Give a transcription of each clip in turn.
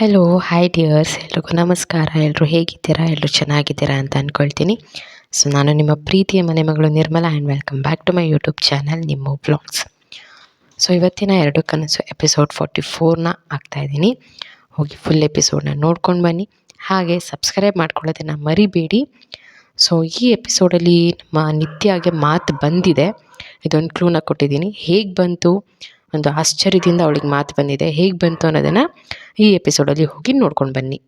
Hello hi dears ಎಲ್ರಿಗೂ ನಮಸ್ಕಾರ. ಎಲ್ಲರೂ ಹೇಗಿದ್ದೀರಾ? ಎಲ್ಲರೂ ಚೆನ್ನಾಗಿದ್ದೀರಾ ಅಂತ ಅಂದ್ಕೊಳ್ತೀನಿ ಸೊ ನಾನು ನಿಮ್ಮ ಪ್ರೀತಿಯ ಮನೆ ಮಗಳು Nirmala and welcome back to my YouTube channel ನಿಮ್ಮ ಬ್ಲಾಗ್ಸ್ ಸೊ ಇವತ್ತಿನ ಎರಡು ಕನಸು ಎಪಿಸೋಡ್ ಫೋರ್ಟಿ ಫೋರ್ನ ಆಗ್ತಾಯಿದ್ದೀನಿ ಹೋಗಿ ಫುಲ್ ಎಪಿಸೋಡ್ನ ನೋಡ್ಕೊಂಡು ಬನ್ನಿ. ಹಾಗೆ ಸಬ್ಸ್ಕ್ರೈಬ್ ಮಾಡ್ಕೊಳ್ಳೋದನ್ನು ಮರಿಬೇಡಿ. ಸೊ ಈ ಎಪಿಸೋಡಲ್ಲಿ ನಮ್ಮ ನಿತ್ಯಾಗೆ ಮಾತು ಬಂದಿದೆ. ಇದೊಂದು ಕ್ಲೂನ ಕೊಟ್ಟಿದ್ದೀನಿ. ಹೇಗೆ ಬಂತು? ಒಂದು ಆಶ್ಚರ್ಯದಿಂದ ಅವಳಿಗೆ ಮಾತು ಬಂದಿದೆ. ಹೇಗೆ ಬಂತು ಅನ್ನೋದನ್ನು ಈ ಎಪಿಸೋಡಲ್ಲಿ ಹೋಗಿ ನೋಡ್ಕೊಂಡು ಬನ್ನಿ.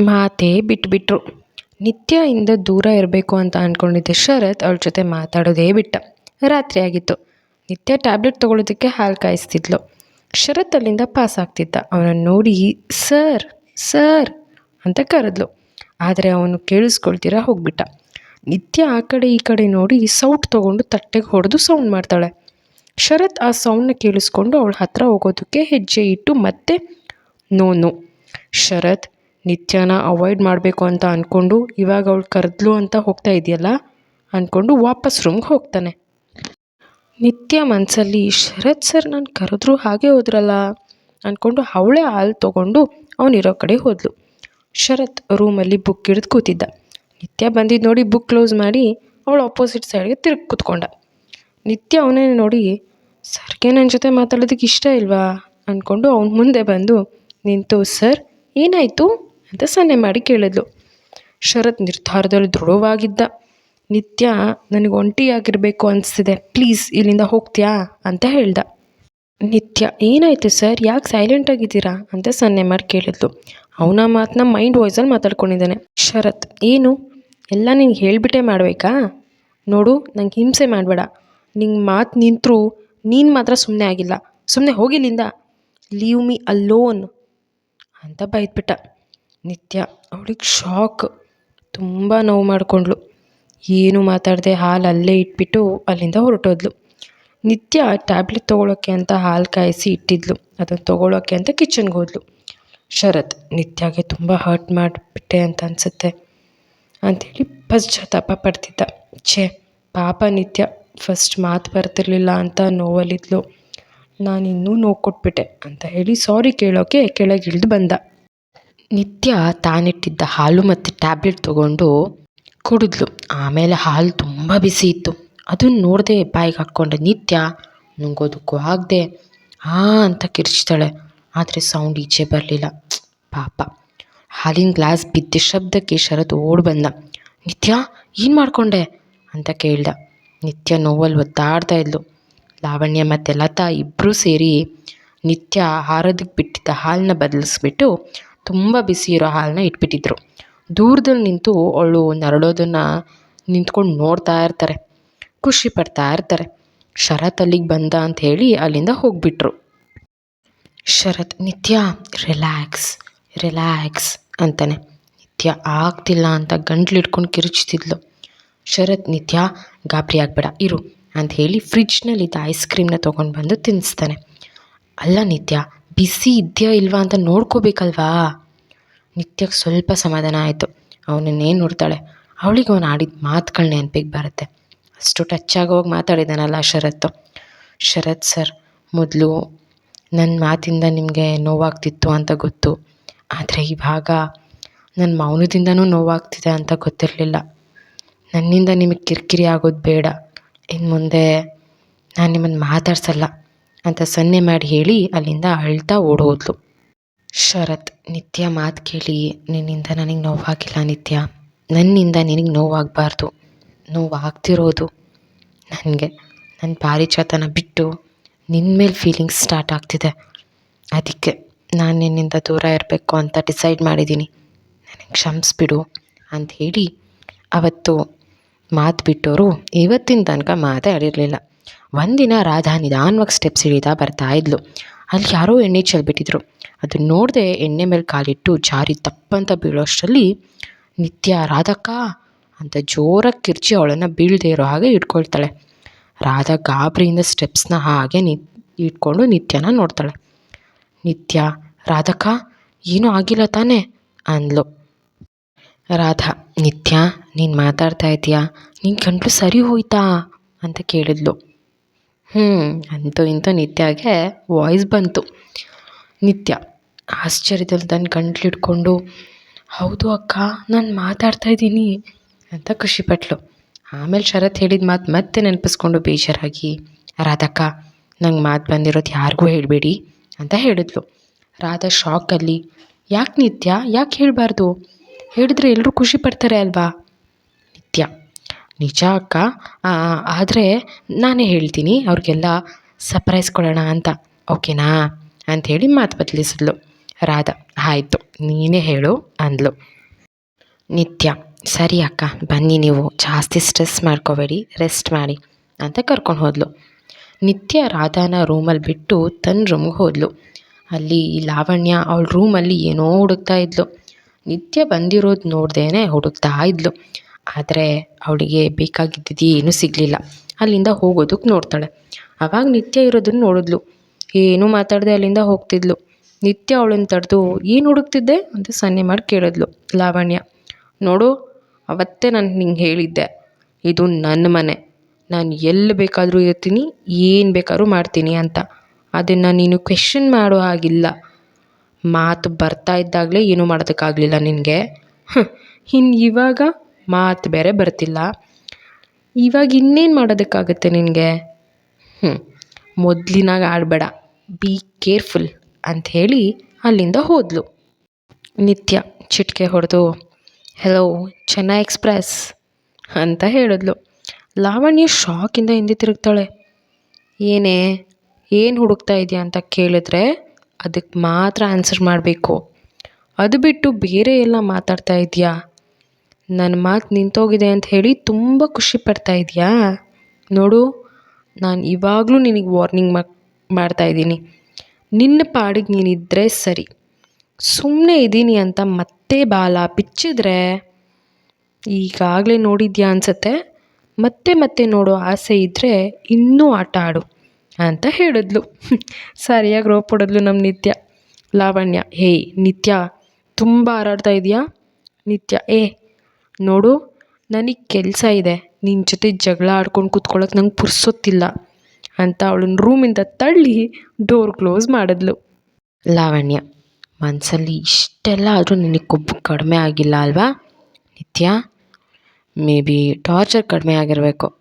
ಮಾತೇ ಬಿಟ್ಬಿಟ್ರು. ನಿತ್ಯ ಇಂದ ದೂರ ಇರಬೇಕು ಅಂತ ಅಂದ್ಕೊಂಡಿದ್ದೆ ಶರತ್ ಅವಳ ಜೊತೆ ಮಾತಾಡೋದೇ ಬಿಟ್ಟ. ರಾತ್ರಿ ಆಗಿತ್ತು. ನಿತ್ಯ ಟ್ಯಾಬ್ಲೆಟ್ ತೊಗೊಳೋದಕ್ಕೆ ಹಾಲು ಕಾಯಿಸ್ತಿದ್ಲು. ಶರತ್ ಅಲ್ಲಿಂದ ಪಾಸ್ ಆಗ್ತಿದ್ದ. ಅವನನ್ನು ನೋಡಿ, ಸರ್ ಸರ್ ಅಂತ ಕರೆದ್ಲು. ಆದರೆ ಅವನು ಕೇಳಿಸ್ಕೊಳ್ತೀರಾ ಹೋಗ್ಬಿಟ್ಟ. ನಿತ್ಯ ಆ ಕಡೆ ಈ ಕಡೆ ನೋಡಿ ಸೌಟ್ ತೊಗೊಂಡು ತಟ್ಟೆಗೆ ಹೊಡೆದು ಸೌಂಡ್ ಮಾಡ್ತಾಳೆ. ಶರತ್ ಆ ಸೌಂಡ್ನ ಕೇಳಿಸ್ಕೊಂಡು ಅವಳ ಹತ್ರ ಹೋಗೋದಕ್ಕೆ ಹೆಜ್ಜೆ ಇಟ್ಟು ಮತ್ತೆ ನೋ ನೋ ಶರತ್, ನಿತ್ಯನ ಅವಾಯ್ಡ್ ಮಾಡಬೇಕು ಅಂತ ಅಂದ್ಕೊಂಡು ಇವಾಗ ಅವಳು ಕರೆದ್ಲು ಅಂತ ಹೋಗ್ತಾ ಇದೆಯಲ್ಲ? ಅಂದ್ಕೊಂಡು ವಾಪಸ್ ರೂಮ್ಗೆ ಹೋಗ್ತಾನೆ. ನಿತ್ಯ ಮನಸ್ಸಲ್ಲಿ ಶರತ್ ಸರ್ ನಾನು ಕರೆದ್ರು ಹಾಗೆ ಹೋದ್ರಲ್ಲ? ಅಂದ್ಕೊಂಡು ಅವಳೇ ಹಾಲು ತೊಗೊಂಡು ಅವನಿರೋ ಕಡೆ ಹೋದ್ಲು. ಶರತ್ ರೂಮಲ್ಲಿ ಬುಕ್ ಹಿಡಿದು ಕೂತಿದ್ದ. ನಿತ್ಯ ಬಂದಿದ್ದು ನೋಡಿ ಬುಕ್ ಕ್ಲೋಸ್ ಮಾಡಿ ಅವಳು ಅಪೋಸಿಟ್ ಸೈಡ್ಗೆ ತಿರುಗಿ ಕೂತ್ಕೊಂಡ. ನಿತ್ಯ ಅವನೇ ನೋಡಿ, ಸರ್ಗೆ ನನ್ನ ಜೊತೆ ಮಾತಾಡೋದಕ್ಕೆ ಇಷ್ಟ ಇಲ್ವಾ? ಅಂದ್ಕೊಂಡು ಅವನ ಮುಂದೆ ಬಂದು, ನಿಂತು, ಸರ್, ಏನಾಯಿತು? ಅಂತ ಸನ್ನೆ ಮಾಡಿ ಕೇಳಿದ್ಲು. ಶರತ್ ನಿರ್ಧಾರದಲ್ಲಿ ದೃಢವಾಗಿದ್ದ. ನಿತ್ಯ, ನನಗೆ ಒಂಟಿಯಾಗಿರಬೇಕು ಅನಿಸ್ತಿದೆ. ಪ್ಲೀಸ್, ಇಲ್ಲಿಂದ ಹೋಗ್ತೀಯಾ? ಅಂತ ಹೇಳ್ದ. ನಿತ್ಯ, ಏನಾಯಿತು, ಸರ್? ಯಾಕೆ ಸೈಲೆಂಟ್ ಆಗಿದ್ದೀರಾ? ಅಂತ ಸನ್ನೆ ಮಾಡಿ ಕೇಳಿದ್ಲು. ಅವನ ಮಾತನ್ನ ಮೈಂಡ್ ವಾಯ್ಸಲ್ಲಿ ಮಾತಾಡ್ಕೊಂಡಿದ್ದಾನೆ. ಶರತ್, ಏನು? ಎಲ್ಲ ನೀನು ಹೇಳಿಬಿಟ್ಟೆ ಮಾಡಬೇಕಾ? ನೋಡು, ನಂಗೆ ಹಿಂಸೆ ಮಾಡಬೇಡ. ನಿಂಗೆ ಮಾತು ನಿಂತರೂ ನೀನು ಮಾತ್ರ ಸುಮ್ಮನೆ ಆಗಿಲ್ಲ. ಸುಮ್ಮನೆ ಹೋಗಿಲ್ಲಿಂದ ಲೀವ್ ಮೀ ಅಲ್ಲೋನ್ ಅಂತ ಬೈದ್ಬಿಟ್ಟ. ನಿತ್ಯ ಅವಳಿಗೆ ಶಾಕ್ ತುಂಬ ನೋವು ಮಾಡಿಕೊಂಡ್ಳು. ಏನು ಮಾತಾಡದೆ ಹಾಲು ಅಲ್ಲೇ ಇಟ್ಬಿಟ್ಟು ಅಲ್ಲಿಂದ ಹೊರಟೋದ್ಲು. ನಿತ್ಯ ಟ್ಯಾಬ್ಲೆಟ್ ತೊಗೊಳೋಕ್ಕೆ ಅಂತ ಹಾಲು ಕಾಯಿಸಿ ಇಟ್ಟಿದ್ಲು. ಅದನ್ನು ತೊಗೊಳೋಕ್ಕೆ ಅಂತ ಕಿಚನ್ಗೆ ಹೋದ್ಲು. ಶರತ್, ನಿತ್ಯಗೆ ತುಂಬ ಹರ್ಟ್ ಮಾಡಿಬಿಟ್ಟೆ ಅಂತ ಅನಿಸುತ್ತೆ. ಅಂಥೇಳಿ ಪಶ್ಚಾತ್ತಾಪ ಪಡ್ತಿದ್ದ. ಛೇ, ಪಾಪ ನಿತ್ಯ. ಫಸ್ಟ್ ಮಾತು ಬರ್ತಿರ್ಲಿಲ್ಲ ಅಂತ ನೋವಲ್ಲಿದ್ಲು. ನಾನು ಇನ್ನೂ ನೋವು ಕೊಟ್ಬಿಟ್ಟೆ ಅಂತ ಹೇಳಿ ಸಾರಿ ಕೇಳೋಕ್ಕೆ ಕೆಳಗಿಳಿದು ಬಂದ. ನಿತ್ಯ ತಾನಿಟ್ಟಿದ್ದ ಹಾಲು ಮತ್ತು ಟ್ಯಾಬ್ಲೆಟ್ ತೊಗೊಂಡು ಕುಡಿದ್ಲು. ಆಮೇಲೆ ಹಾಲು ತುಂಬ ಬಿಸಿ ಇತ್ತು. ಅದನ್ನು ನೋಡದೆ ಬಾಯಿಗೆ ಹಾಕ್ಕೊಂಡೆ, ನಿತ್ಯ ನುಂಗೋದಕ್ಕೂ ಆಗದೆ, ಆ ಅಂತ ಕಿರ್ಚ್ತಾಳೆ. ಆದರೆ ಸೌಂಡ್ ಈಚೆ ಬರಲಿಲ್ಲ. ಪಾಪ. ಹಾಲಿನ ಗ್ಲಾಸ್ ಬಿದ್ದ ಶಬ್ದಕ್ಕೆ ಶರತ್ ಓಡಿ ಬಂದ. ನಿತ್ಯ ಏನು ಮಾಡಿಕೊಂಡೆ? ಅಂತ ಕೇಳ್ದ. ನಿತ್ಯ ನೋವಲ್ಲಿ ಒದ್ದಾಡ್ತಾ ಇದ್ಲು. ಲಾವಣ್ಯ ಮತ್ತು ಲತಾ ಇಬ್ಬರೂ ಸೇರಿ ನಿತ್ಯ ಹಾರೋದಕ್ಕೆ ಬಿಟ್ಟಿದ್ದ ಹಾಲನ್ನ ಬದಲಿಸ್ಬಿಟ್ಟು ತುಂಬ ಬಿಸಿ ಇರೋ ಹಾಲನ್ನ ಇಟ್ಬಿಟ್ಟಿದ್ರು. ದೂರದಲ್ಲಿ ನಿಂತು ಅವಳು ನರಳೋದನ್ನು ನಿಂತ್ಕೊಂಡು ನೋಡ್ತಾ ಇರ್ತಾರೆ. ಖುಷಿ ಪಡ್ತಾ ಇರ್ತಾರೆ. ಶರತ್ ಅಲ್ಲಿಗೆ ಬಂದ ಅಂತ ಹೇಳಿ ಅಲ್ಲಿಂದ ಹೋಗಿಬಿಟ್ರು. ಶರತ್, ನಿತ್ಯ, ರಿಲ್ಯಾಕ್ಸ್ ರಿಲ್ಯಾಕ್ಸ್ ಅಂತಾನೆ. ನಿತ್ಯ ಆಗ್ತಿಲ್ಲ ಅಂತ ಗಂಟ್ಲು ಇಟ್ಕೊಂಡು ಕಿರುಚ್ತಿದ್ಲು. ಶರತ್, ನಿತ್ಯ, ಗಾಬರಿ ಆಗಬೇಡ, ಇರು ಅಂತ ಹೇಳಿ ಫ್ರಿಜ್ನಲ್ಲಿದ್ದ ಐಸ್ ಕ್ರೀಮ್ನ ತೊಗೊಂಡು ಬಂದು ತಿನ್ನಿಸ್ತಾನೆ ಅಲ್ಲ ನಿತ್ಯ ಬಿಸಿ ಇದೆಯಾ ಇಲ್ವಾ ಅಂತ ನೋಡ್ಕೋಬೇಕಲ್ವಾ? ನಿತ್ಯಕ್ಕೆ ಸ್ವಲ್ಪ ಸಮಾಧಾನ ಆಯಿತು. ಅವನನ್ನೇನು ನೋಡ್ತಾಳೆ? ಅವಳಿಗೆ ಅವನು ಆಡಿದ ಮಾತುಗಳು ನೆನಪಿಗೆ ಬರುತ್ತೆ. ಅಷ್ಟು ಟಚ್ ಆಗೋಗಿ ಮಾತಾಡಿದ್ದಾನಲ್ಲ ಶರತ್ ಶರತ್, ಸರ್, ಮೊದಲು ನನ್ನ ಮಾತಿಂದ ನಿಮಗೆ ನೋವಾಗ್ತಿತ್ತು ಅಂತ ಗೊತ್ತು. ಆದರೆ ಇವಾಗ ನನ್ನ ಮೌನದಿಂದನೂ ನೋವಾಗ್ತಿದೆ ಅಂತ ಗೊತ್ತಿರಲಿಲ್ಲ. ನನ್ನಿಂದ ನಿಮಗೆ ಕಿರಿಕಿರಿ ಆಗೋದು ಬೇಡ. ಇನ್ನು ಮುಂದೆ ನಾನು ನಿಮ್ಮನ್ನು ಮಾತಾಡ್ಸಲ್ಲ ಅಂತ ಸನ್ನೆ ಮಾಡಿ ಹೇಳಿ ಅಲ್ಲಿಂದ ಅಳ್ತಾ ಓಡೋದ್ಲು. ಶರತ್, ನಿತ್ಯ ಮಾತು ಕೇಳಿ, ನಿನ್ನಿಂದ ನನಗೆ ನೋವಾಗಿಲ್ಲ ನಿತ್ಯ. ನನ್ನಿಂದ ನಿನಗೆ ನೋವಾಗಬಾರ್ದು. ನೋವಾಗ್ತಿರೋದು ನನಗೆ. ನನ್ನ ಪಾರಿಚಾತನ ಬಿಟ್ಟು ನಿನ್ನ ಮೇಲೆ ಫೀಲಿಂಗ್ಸ್ ಸ್ಟಾರ್ಟ್ ಆಗ್ತಿದೆ. ಅದಕ್ಕೆ ನಾನು ನಿನ್ನಿಂದ ದೂರ ಇರಬೇಕು ಅಂತ ಡಿಸೈಡ್ ಮಾಡಿದ್ದೀನಿ ನನಗೆ ಕ್ಷಮಿಸ್ಬಿಡು ಅಂತ ಹೇಳಿ ಅವತ್ತು ಮಾತು ಬಿಟ್ಟವರು ಇವತ್ತಿನ ತನಕ ಮಾತೇ ಆಡಿರಲಿಲ್ಲ. ಒಂದಿನ ರಾಧಾ ನಿಧಾನವಾಗಿ ಸ್ಟೆಪ್ಸ್ ಇಳಿತಾ ಬರ್ತಾ ಇದ್ಲು. ಅಲ್ಲಿ ಯಾರೋ ಎಣ್ಣೆ ಚೆಲ್ಬಿಟ್ಟಿದ್ರು. ಅದನ್ನ ನೋಡದೆ ಎಣ್ಣೆ ಮೇಲೆ ಕಾಲಿಟ್ಟು ಜಾರಿ ತಪ್ಪಂತ ಬೀಳೋಷ್ಟರಲ್ಲಿ, ನಿತ್ಯ ರಾಧಕ್ಕ ಅಂತ ಜೋರಾಗಿ ಕಿರ್ಚಿ ಅವಳನ್ನು ಬೀಳದೇ ಇರೋ ಹಾಗೆ ಇಟ್ಕೊಳ್ತಾಳೆ. ರಾಧಾ ಗಾಬರಿಯಿಂದ ಸ್ಟೆಪ್ಸ್ನ ಹಾಗೆ ನಿ ಇಟ್ಕೊಂಡು ನಿತ್ಯನ ನೋಡ್ತಾಳೆ. ನಿತ್ಯ, ರಾಧಕ್ಕ, ಏನೂ ಆಗಿಲ್ಲ ತಾನೇ? ಅಂದ್ಲು. ರಾಧಾ, ನಿತ್ಯ, ನೀನು ಮಾತಾಡ್ತಾ ಇದೆಯಾ ನಿನ್ನ ಗಂಟಲು ಸರಿ ಹೋಯ್ತಾ? ಅಂತ ಕೇಳಿದ್ಲು. ಹ್ಞೂ ಅಂತೂ ಇಂತೂ ನಿತ್ಯಗೆ ವಾಯ್ಸ್ ಬಂತು. ನಿತ್ಯ, ಆಶ್ಚರ್ಯದಲ್ಲಿ ತನ್ನ ಗಂಟ್ಲಿಡ್ಕೊಂಡು ಹೌದು ಅಕ್ಕ, ನಾನು ಮಾತಾಡ್ತಾ ಇದ್ದೀನಿ ಅಂತ ಖುಷಿಪಟ್ಲು. ಆಮೇಲೆ ಶರತ್ ಹೇಳಿದ ಮಾತು ಮತ್ತೆ ನೆನಪಿಸ್ಕೊಂಡು ಬೇಜಾರಾಗಿ, ರಾಧಕ್ಕ, ನಂಗೆ ಮಾತು ಬಂದಿರೋದು ಯಾರಿಗೂ ಹೇಳಬೇಡಿ ಅಂತ ಹೇಳಿದ್ಲು. ರಾಧಾ ಶಾಕಲ್ಲಿ ಯಾಕೆ ನಿತ್ಯ? ಯಾಕೆ ಹೇಳಬಾರ್ದು? ಹೇಳಿದ್ರೆ ಎಲ್ಲರೂ ಖುಷಿ ಪಡ್ತಾರೆ ಅಲ್ವಾ? ನಿತ್ಯ. ನಿಜ ಅಕ್ಕ. ಆದರೆ ನಾನೇ ಹೇಳ್ತೀನಿ, ಅವ್ರಿಗೆಲ್ಲ ಸರ್ಪ್ರೈಸ್ ಕೊಡೋಣ ಅಂತ. ಓಕೆನಾ? ಅಂಥೇಳಿ ಮಾತು ಬದಲಿಸಿದ್ಲು. ರಾಧಾ, ಆಯಿತು. ನೀನೇ ಹೇಳು ಅಂದ್ಲು. ನಿತ್ಯ, ಸರಿ ಅಕ್ಕ. ಬನ್ನಿ ನೀವು. ಜಾಸ್ತಿ ಸ್ಟ್ರೆಸ್ ಮಾಡ್ಕೋಬೇಡಿ. ರೆಸ್ಟ್ ಮಾಡಿ ಅಂತ ಕರ್ಕೊಂಡು ಹೋದ್ಲು. ನಿತ್ಯ ರಾಧಾನ ರೂಮಲ್ಲಿ ಬಿಟ್ಟು ತನ್ನ ರೂಮ್ಗೆ ಹೋದ್ಲು. ಅಲ್ಲಿ ಲಾವಣ್ಯ ಅವಳ ರೂಮಲ್ಲಿ ಏನೋ ಹುಡುಕ್ತಾ ಇದ್ಲು. ನಿತ್ಯ ಬಂದಿರೋದು ನೋಡ್ದೇನೆ ಹುಡುಕ್ತಾ ಇದ್ಲು. ಆದರೆ ಅವಳಿಗೆ ಬೇಕಾಗಿದ್ದಿದ್ದು ಏನೂ ಸಿಗಲಿಲ್ಲ. ಅಲ್ಲಿಂದ ಹೋಗೋದಕ್ಕೆ ನೋಡ್ತಾಳೆ. ಆವಾಗ ನಿತ್ಯ ಇರೋದನ್ನು ನೋಡಿದ್ಲು. ಏನೂ ಮಾತಾಡದೆ ಅಲ್ಲಿಂದ ಹೋಗ್ತಿದ್ಲು. ನಿತ್ಯ ಅವಳನ್ನ ತಡೆದು, ಏನು ಹುಡುಕ್ತಿದ್ದೆ? ಅಂತ ಸನ್ನೆ ಮಾಡಿ ಕೇಳಿದ್ಲು ಲಾವಣ್ಯ. ನೋಡು, ಅವತ್ತೇ ನಾನು ನಿಂಗೆ ಹೇಳಿದ್ದೆ. ಇದು ನನ್ನ ಮನೆ. ನಾನು ಎಲ್ಲಿ ಬೇಕಾದರೂ ಇರ್ತೀನಿ, ಏನು ಬೇಕಾದ್ರೂ ಮಾಡ್ತೀನಿ ಅಂತ. ಅದನ್ನು ನೀನು ಕ್ವೆಶನ್ ಮಾಡೋ ಹಾಗಿಲ್ಲ. ಮಾತು ಬರ್ತಾ ಇದ್ದಾಗಲೇ ಏನೂ ಮಾಡೋದಕ್ಕಾಗಲಿಲ್ಲ ನಿನಗೆ. ಇನ್ನು ಇವಾಗ ಮಾತು ಬೇರೆ ಬರ್ತಿಲ್ಲ. ಇವಾಗ ಇನ್ನೇನು ಮಾಡೋದಕ್ಕಾಗುತ್ತೆ ನಿನಗೆ? ಹ್ಞೂ ಮೊದಲಿನಾಗ ಆಡಬೇಡ. ಬಿ ಕೇರ್ಫುಲ್ ಅಂಥೇಳಿ ಅಲ್ಲಿಂದ ಹೋದ್ಲು. ನಿತ್ಯ ಚಿಟಿಕೆ ಹೊಡೆದು ಹೆಲೋ ಚೆನ್ನೈ ಎಕ್ಸ್ಪ್ರೆಸ್ ಅಂತ ಹೇಳಿದ್ಲು. ಲಾವಣ್ಯ ಶಾಕಿಂದ ಹಿಂದೆ ತಿರುಗ್ತಾಳೆ. ಏನೇ, ಏನು ಹುಡುಕ್ತಾ ಇದೆಯಾ? ಅಂತ ಕೇಳಿದ್ರೆ ಅದಕ್ಕೆ ಮಾತ್ರ ಆನ್ಸರ್ ಮಾಡಬೇಕು. ಅದು ಬಿಟ್ಟು ಬೇರೆ ಎಲ್ಲ ಮಾತಾಡ್ತಾ ಇದೆಯಾ ನನ್ನ ಮಾತು ನಿಂತೋಗಿದೆ ಅಂತ ಹೇಳಿ ತುಂಬ ಖುಷಿ ಪಡ್ತಾ ಇದೆಯಾ ನೋಡು, ನಾನು ಇವಾಗಲೂ ನಿನಗೆ ವಾರ್ನಿಂಗ್ ಮಾಡ್ತಾ ಇದ್ದೀನಿ. ನಿನ್ನ ಪಾಡಿಗೆ ನೀನಿದ್ದರೆ ಸರಿ. ಸುಮ್ಮನೆ ಇದ್ದೀನಿ ಅಂತ ಮತ್ತೆ ಬಾಲ, ಬಿಚ್ಚಿದ್ರೆ ಈಗಾಗಲೇ ನೋಡಿದ್ಯಾ ಅನ್ಸತ್ತೆ? ಮತ್ತೆ ಮತ್ತೆ ನೋಡೋ ಆಸೆ ಇದ್ದರೆ ಇನ್ನೂ ಆಟ ಆಡು. ಅಂತ ಹೇಳಿದ್ಲು. ಸರಿಯಾಗಿ ರೋಪ್ ಹೊಡೆದ್ಲು ನಮ್ಮ ನಿತ್ಯ. ಲಾವಣ್ಯ ಹೇಯ್ ನಿತ್ಯ, ತುಂಬ ಹಾರಾಡ್ತಾ ಇದೆಯಾ? ನಿತ್ಯ, ಏ, ನೋಡು, ನನಗೆ ಕೆಲಸ ಇದೆ. ನಿನ್ನ ಜೊತೆ ಜಗಳ ಆಡ್ಕೊಂಡು ಕೂತ್ಕೊಳ್ಳೋಕೆ ನಂಗೆ ಪುರ್ಸೊತ್ತಿಲ್ಲ ಅಂತ ಅವಳನ್ನ ರೂಮಿಂದ ತಳ್ಳಿ ಡೋರ್ ಕ್ಲೋಸ್ ಮಾಡಿದ್ಲು. ಲಾವಣ್ಯ ಮನಸ್ಸಲ್ಲಿ ಇಷ್ಟೆಲ್ಲ ಆದರೂ ನಿನಗೆ ಕೊಬ್ಬು ಕಡಿಮೆ ಆಗಿಲ್ಲ ಅಲ್ವಾ? ನಿತ್ಯ, ಮೇ ಬಿ ಟಾರ್ಚರ್ ಕಡಿಮೆ ಆಗಿರಬೇಕು.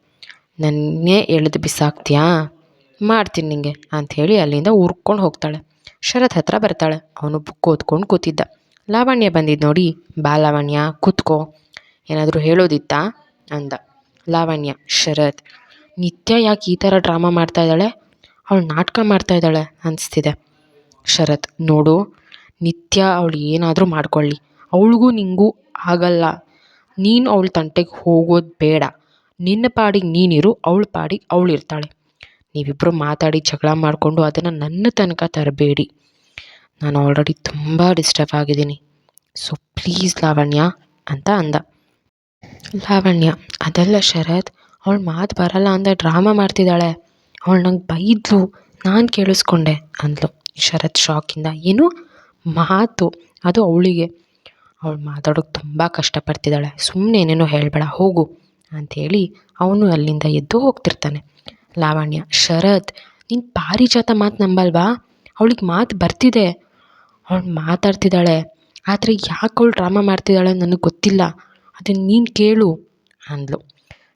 ನನ್ನೇ ಎಳೆದು ಬಿಸಾಕ್ತೀಯಾ? ಮಾಡ್ತೀನಿ ನಿಂಗೆ ಅಂಥೇಳಿ ಅಲ್ಲಿಂದ ಉರ್ಕೊಂಡು ಹೋಗ್ತಾಳೆ. ಶರತ್ ಹತ್ರ ಬರ್ತಾಳೆ. ಅವನು ಬುಕ್ ಓದ್ಕೊಂಡು ಕೂತಿದ್ದ. ಲಾವಣ್ಯ ಬಂದಿದ್ದು ನೋಡಿ, ಬಾ ಲಾವಣ್ಯ, ಕೂತ್ಕೋ. ಏನಾದರೂ ಹೇಳೋದಿತ್ತಾ? ಅಂದ. ಲಾವಣ್ಯ, ಶರತ್, ನಿತ್ಯ ಯಾಕೆ ಈ ಥರ ಡ್ರಾಮಾ ಮಾಡ್ತಾ ಇದ್ದಾಳೆ? ಅವಳು ನಾಟಕ ಮಾಡ್ತಾ ಇದ್ದಾಳೆ, ಅನಿಸ್ತಿದೆ. ಶರತ್, ನೋಡು, ನಿತ್ಯ ಅವಳು ಏನಾದರೂ ಮಾಡ್ಕೊಳ್ಳಿ. ಅವಳಿಗೂ ನಿಂಗೂ ಆಗಲ್ಲ. ನೀನು ಅವಳ ತಂಟೆಗೆ ಹೋಗೋದು ಬೇಡ. ನಿನ್ನ ಪಾಡಿಗೆ ನೀನಿರು, ಅವಳ ಪಾಡಿಗೆ ಅವಳು ಇರ್ತಾಳೆ ನೀವಿಬ್ಬರು ಮಾತಾಡಿ ಜಗಳ ಮಾಡಿಕೊಂಡು ಅದನ್ನು ನನ್ನ ತನಕ ತರಬೇಡಿ. ನಾನು ಆಲ್ರೆಡಿ ತುಂಬ ಡಿಸ್ಟರ್ಬ್ ಆಗಿದ್ದೀನಿ. ಸೊ ಪ್ಲೀಸ್ ಲಾವಣ್ಯ ಅಂತ ಅಂದ. ಲಾವಣ್ಯ, ಅದೆಲ್ಲ ಶರತ್, ಅವಳು ಮಾತು ಬರಲ್ಲ ಅಂದ ಡ್ರಾಮಾ ಮಾಡ್ತಿದ್ದಾಳೆ. ಅವಳು ನಂಗೆ ಬೈದ್ಲು, ನಾನು ಕೇಳಿಸ್ಕೊಂಡೆ ಅಂದ್ಲು. ಶರತ್ ಶಾಕಿಂದ ಏನು? ಮಾತು, ಅದು ಅವಳಿಗೆ. ಅವಳು ಮಾತಾಡೋಕೆ ತುಂಬ ಕಷ್ಟಪಡ್ತಿದ್ದಾಳೆ. ಸುಮ್ಮನೆ ಏನೇನೋ ಹೇಳಬೇಡ, ಹೋಗು ಅಂಥೇಳಿ ಅವನು ಅಲ್ಲಿಂದ ಎದ್ದು ಹೋಗ್ತಿರ್ತಾನೆ. ಲಾವಣ್ಯ, ಶರತ್, ನೀನು ಪಾರಿಜಾತ ಮಾತು ನಂಬಲ್ವಾ? ಅವಳಿಗೆ ಮಾತು ಬರ್ತಿದೆ. ಅವಳು ಮಾತಾಡ್ತಿದ್ದಾಳೆ. ಆದರೆ ಯಾಕೆ ಅವಳು ಡ್ರಾಮಾ ಮಾಡ್ತಿದ್ದಾಳೆ ನನಗೆ ಗೊತ್ತಿಲ್ಲ. ಅದನ್ನು ನೀನು ಕೇಳು ಅಂದ್ಲು.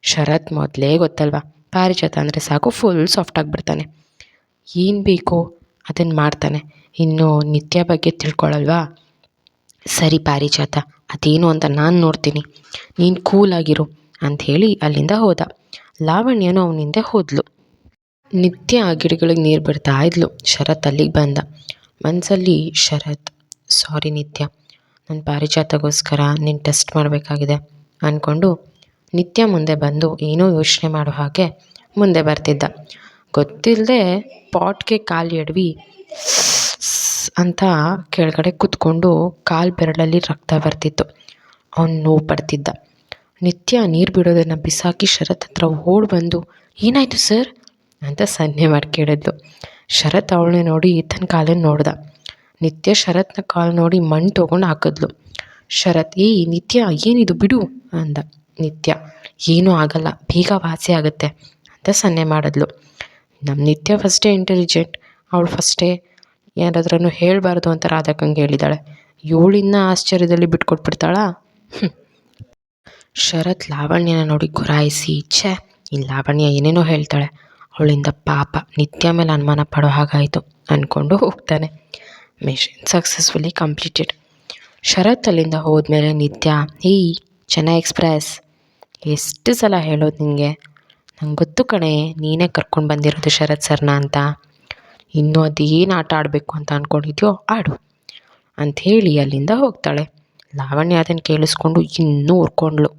ಶರತ್ ಮೊದಲೇ ಗೊತ್ತಲ್ವಾ? ಪಾರಿಜಾತ ಅಂದರೆ ಸಾಕು ಫುಲ್ ಸಾಫ್ಟ್ ಆಗಿಬಿಡ್ತಾನೆ ಏನು ಬೇಕೋ ಅದನ್ನು ಮಾಡ್ತಾನೆ. ಇನ್ನು ನಿತ್ಯ ಬಗ್ಗೆ ತಿಳ್ಕೊಳಲ್ವಾ? ಸರಿ ಪಾರಿಜಾತ, ಅದೇನು ಅಂತ ನಾನು ನೋಡ್ತೀನಿ. ನೀನು ಕೂಲಾಗಿರು ಅಂಥೇಳಿ ಅಲ್ಲಿಂದ ಹೋದ. ಲಾವಣ್ಯನೂ ಅವನ ಹಿಂದೆ ಹೋದ್ಲು. ನಿತ್ಯ ಆ ಗಿಡಗಳಿಗೆ ನೀರು ಬಿಡ್ತಾ ಇದ್ಲು. ಶರತ್ ಅಲ್ಲಿಗೆ ಬಂದ. ಮನಸ್ಸಲ್ಲಿ ಶರತ್ ಸಾರಿ ನಿತ್ಯ. ನನ್ನ ಪಾರಿಜಾತಗೋಸ್ಕರ ನೀನು ಟೆಸ್ಟ್ ಮಾಡಬೇಕಾಗಿದೆ. ಅಂದ್ಕೊಂಡು ನಿತ್ಯ ಮುಂದೆ ಬಂದು ಏನೋ ಯೋಚನೆ ಮಾಡೋ ಹಾಗೆ ಮುಂದೆ ಬರ್ತಿದ್ದ. ಗೊತ್ತಿಲ್ಲದೆ ಪಾಟ್ಗೆ ಕಾಲು ಎಡವಿ ಅಂತ ಕೆಳಗಡೆ ಕೂತ್ಕೊಂಡು ಕಾಲು ಬೆರಳಲ್ಲಿ ರಕ್ತ ಬರ್ತಿತ್ತು. ಅವನು ನೋವು ಪಡ್ತಿದ್ದ. ನಿತ್ಯ ನೀರು ಬಿಡೋದನ್ನು ಬಿಸಾಕಿ ಶರತ್ ಹತ್ರ ಓಡಿ ಬಂದು, ಏನಾಯಿತು ಸರ್? ಅಂತ ಸನ್ನೆ ಮಾಡಿ ಕೇಳಿದ್ಲು. ಶರತ್ ಅವಳನ್ನ ನೋಡಿ ಈತನ ಕಾಲನ್ನು ನೋಡ್ದ. ನಿತ್ಯ ಶರತ್ನ ಕಾಲು ನೋಡಿ ಮಣ್ಣು ತೊಗೊಂಡು ಹಾಕಿದ್ಲು. ಶರತ್, ಏ, ನಿತ್ಯ, ಏನಿದು ಬಿಡು? ಅಂದ. ನಿತ್ಯ, ಏನೂ ಆಗಲ್ಲ, ಬೇಗ ವಾಸಿ ಆಗುತ್ತೆ, ಅಂತ ಸನ್ನೆ ಮಾಡಿದ್ಲು. ನಮ್ಮ ನಿತ್ಯ ಫಸ್ಟೇ ಇಂಟೆಲಿಜೆಂಟ್, ಅವಳು ಫಸ್ಟೇ ಯಾರಾದ್ರೂ ಹೇಳಬಾರ್ದು ಅಂತ ರಾಧಾಕಂಗೆ ಹೇಳಿದ್ದಾಳೆ ಇವಳಿನ್ನ ಆಶ್ಚರ್ಯದಲ್ಲಿ ಬಿಟ್ಕೊಟ್ಬಿಡ್ತಾಳಾ? ಹ್ಞೂ ಶರತ್ ಲಾವಣ್ಯನ ನೋಡಿ ಗುರಾಯಿಸಿ, ಛೇ, ಈ ಲಾವಣ್ಯ ಏನೇನೋ ಹೇಳ್ತಾಳೆ. ಅವಳಿಂದ ಪಾಪ ನಿತ್ಯ ಮೇಲೆ ಅನುಮಾನ ಪಡೋ ಹಾಗಾಯಿತು ಅಂದ್ಕೊಂಡು ಹೋಗ್ತಾನೆ. Mission successfully completed. ಶರತ್ ಅಲ್ಲಿಂದ ಹೋದ್ಮೇಲೆ ನಿತ್ಯ ಏಯ್ ಚೆನ್ನೈ ಎಕ್ಸ್ಪ್ರೆಸ್, ಎಷ್ಟು ಸಲ ಹೇಳೋದು ನಿನಗೆ ನಂಗೆ ಗೊತ್ತು ಕಣೆ, ನೀನೇ ಕರ್ಕೊಂಡು ಬಂದಿರೋದು ಶರತ್ ಸರ್ನ ಅಂತ. ಇನ್ನೂ ಅದೇನು ಆಟ ಆಡಬೇಕು ಅಂತ ಅಂದ್ಕೊಂಡಿದ್ಯೋ ಆಡು. ಅಂಥೇಳಿ ಅಲ್ಲಿಂದ ಹೋಗ್ತಾಳೆ. ಲಾವಣ್ಯ ಅದನ್ನು ಕೇಳಿಸ್ಕೊಂಡು ಇನ್ನೂ ಉರ್ಕೊಂಡ್ಳು.